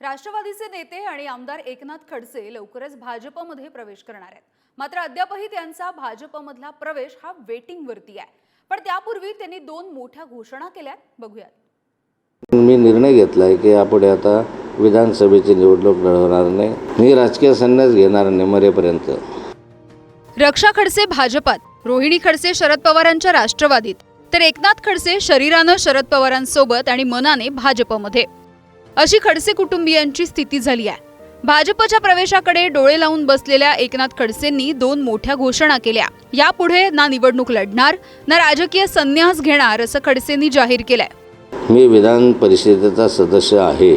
राष्ट्रवादीचे नेते आणि आमदार एकनाथ खडसे लवकरच भाजपमध्ये प्रवेश करणार आहेत. मात्र अद्यापही त्यांचा भाजपमधला प्रवेश हा वेटिंगवरती आहे. पण त्यापूर्वी त्यांनी दोन मोठ्या घोषणा केल्या बघूयात. मी निर्णय घेतला आहे की यापुढे आता विधानसभेची निवडणूक लढवणार नाही. मी राजकीय संन्यास घेणार नाही मरेपर्यंत. रक्षा खडसे भाजपात रोहिणी खडसे शरद पवारांच्या राष्ट्रवादीत तर एकनाथ खडसे शरीरानं शरद पवारांसोबत आणि मनाने भाजपमध्ये. अशी खडसे कुटुंबियांची स्थिती झाली आहे. भाजपच्या प्रवेशाकडे डोळे लावून बसलेल्या एकनाथ खडसेंनी दोन मोठ्या घोषणा केल्या. यापुढे ना निवडणूक लढणार ना राजकीय संन्यास घेणार असं खडसेंनी जाहीर केलंय. मी विधान परिषदेचा सदस्य आहे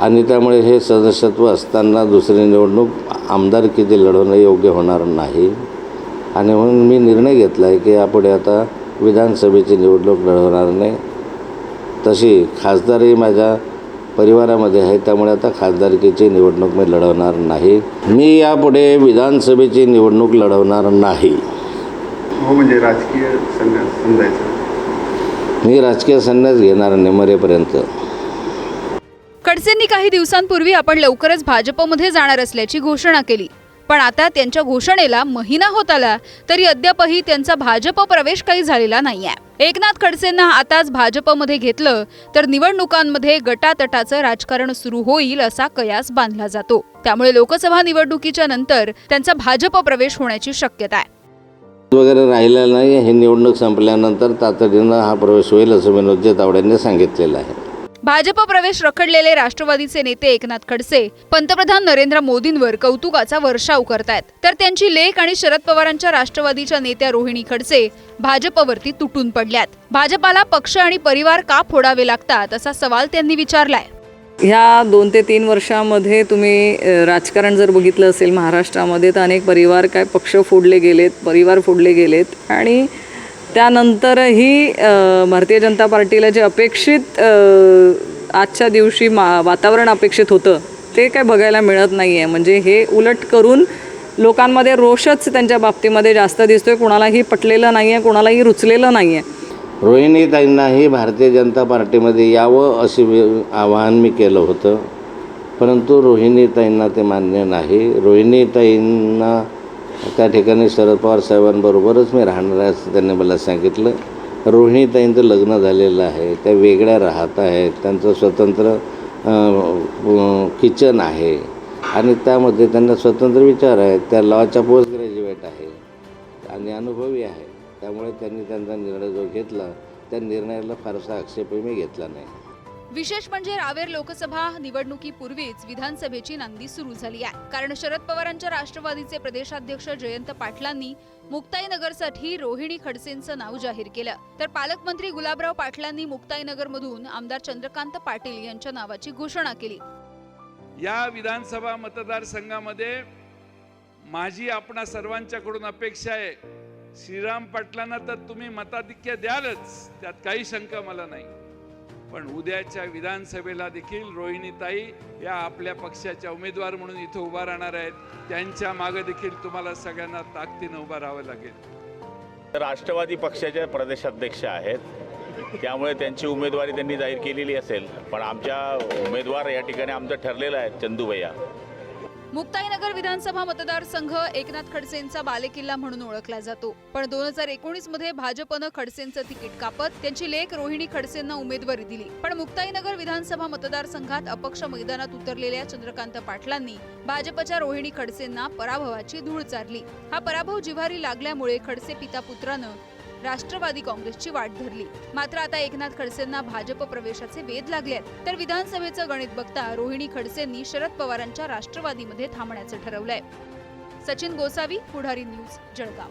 आणि त्यामुळे हे सदस्यत्व असताना दुसरी निवडणूक आमदारकीचे लढवणं योग्य होणार नाही. आणि म्हणून मी निर्णय घेतला आहे की यापुढे आता विधानसभेची निवडणूक लढवणार नाही. तशी खासदारही माझ्या परिवारामध्ये आहे त्यामुळे आता खासदारकीची निवडणूक मी लढवणार नाही. मी यापुढे विधानसभेची निवडणूक लढवणार नाही. हो म्हणजे राजकीय संन्यास समजायचं. मी राजकीय संन्यास घेणार नाही मरेपर्यंत खडसेंनी काही दिवसांपूर्वी आपण लवकरच भाजपमध्ये जाणार असल्याची घोषणा केली. पण आता त्यांच्या घोषणेला महिना होत आला तरी अद्यापही त्यांचा भाजप प्रवेश काही झालेला नाहीये. एकनाथ खडसेंना आताच भाजपमध्ये घेतलं तर निवडणुकांमध्ये गटातटाचं राजकारण सुरू होईल असा कयास बांधला जातो. त्यामुळे लोकसभा निवडणुकीच्या नंतर त्यांचा भाजप प्रवेश होण्याची शक्यता आहे. वगैरे राहिलेला नाही हे निवडणूक संपल्यानंतर तातडीनं हा प्रवेश होईल असं विनोदजी तावड्यांनी सांगितलेलं आहे. भाजप प्रवेश रखडलेले राष्ट्रवादीचे नेते एकनाथ खडसे पंतप्रधान नरेंद्र मोदींवर कौतुकाचा वर्षाव करतायत तर त्यांची लेख आणि शरद पवारांच्या राष्ट्रवादीच्या नेत्या रोहिणी खडसे भाजपवरती तुटून पडल्यात. भाजपाला पक्ष आणि परिवार का फोडावे लागतात असा सवाल त्यांनी विचारलाय. ह्या दोन ते तीन वर्षामध्ये तुम्ही राजकारण जर बघितलं असेल महाराष्ट्रामध्ये तर अनेक परिवार काय पक्ष फोडले गेलेत परिवार फोडले गेलेत आणि त्यानंतरही भारतीय जनता पार्टीला जे अपेक्षित आजच्या दिवशी मा वातावरण अपेक्षित होतं ते काय बघायला मिळत नाही आहे म्हणजे हे उलट करून लोकांमध्ये रोषच त्यांच्या बाबतीमध्ये जास्त दिसतोय. कोणालाही पटलेलं नाही आहे कोणालाही रुचलेलं नाही आहे रोहिणीताईंनाही भारतीय जनता पार्टीमध्ये यावं असे आवाहन मी केलं होतं. परंतु रोहिणीताईंना ते मान्य नाही. रोहिणीताईंना त्या ठिकाणी शरद पवार साहेबांबरोबरच मी राहणार आहे असं त्यांनी मला सांगितलं. रोहिणीताईंचं लग्न झालेलं आहे त्या वेगळ्या राहत आहेत त्यांचं स्वतंत्र किचन आहे आणि त्यामध्ये त्यांना स्वतंत्र विचार आहेत. त्या लॉच्या पोस्ट ग्रॅज्युएट आहे आणि अनुभवी आहे. त्यामुळे त्यांनी त्यांचा निर्णय जो घेतला त्या निर्णयाला फारसा आक्षेपही मी घेतला नाही. विशेष म्हणजे रावेर लोकसभा निवडणुकीपूर्वीच विधानसभेची नांदी सुरू झाली आहे. कारण शरद पवारांच्या राष्ट्रवादीचे प्रदेशाध्यक्ष जयंत पाटलांनी मुक्ताईनगरसाठी रोहिणी खडसेंचं नाव जाहीर केलं. तर पालकमंत्री गुलाबराव पाटलांनी मुक्ताईनगरमधून आमदार चंद्रकांत पाटील यांच्या नावाची घोषणा केली. या विधानसभा मतदारसंघामध्ये माझी आपणा सर्वांच्याकडून अपेक्षा आहे. श्रीराम पाटलांना तर तुम्ही मताधिक्य द्यालच त्यात काही शंका मला नाही. पण उद्याच्या विधानसभेला देखील रोहिणीताई या आपल्या पक्षाच्या उमेदवार म्हणून इथं उभा राहणार आहेत. त्यांच्या मागे देखील तुम्हाला सगळ्यांना ताकदीनं उभं राहावं लागेल. राष्ट्रवादी पक्षाचे प्रदेशाध्यक्ष आहेत. त्यामुळे त्यांची उमेदवारी त्यांनी जाहीर केलेली असेल. पण आमच्या उमेदवार या ठिकाणी आमचं ठरलेलं आहे चंदूभैया. मुक्ताईनगर विधानसभा मतदारसंघ एकनाथ खडसेंचा बालेकिल्ला म्हणून ओळखला जातो. पण दोन हजार एकोणीसमध्ये भाजपनं खडसेंचं तिकीट कापत त्यांची लेख रोहिणी खडसेंना उमेदवारी दिली. पण मुक्ताईनगर विधानसभा मतदारसंघात अपक्ष मैदानात उतरलेल्या चंद्रकांत पाटलांनी भाजपच्या रोहिणी खडसेंना पराभवाची धूळ चारली. हा पराभव जिव्हारी लागल्यामुळे खडसे पिता पुत्रानं राष्ट्रवादी काँग्रेसची वाट धरली. मात्र आता एकनाथ खडसेंना भाजप प्रवेशाचे वेध लागले तर विधानसभेचं गणित बघता रोहिणी खडसेंनी शरद पवारांच्या राष्ट्रवादीमध्ये थांबण्याचं ठरवलंय. सचिन गोसावी पुढारी न्यूज जळगाव.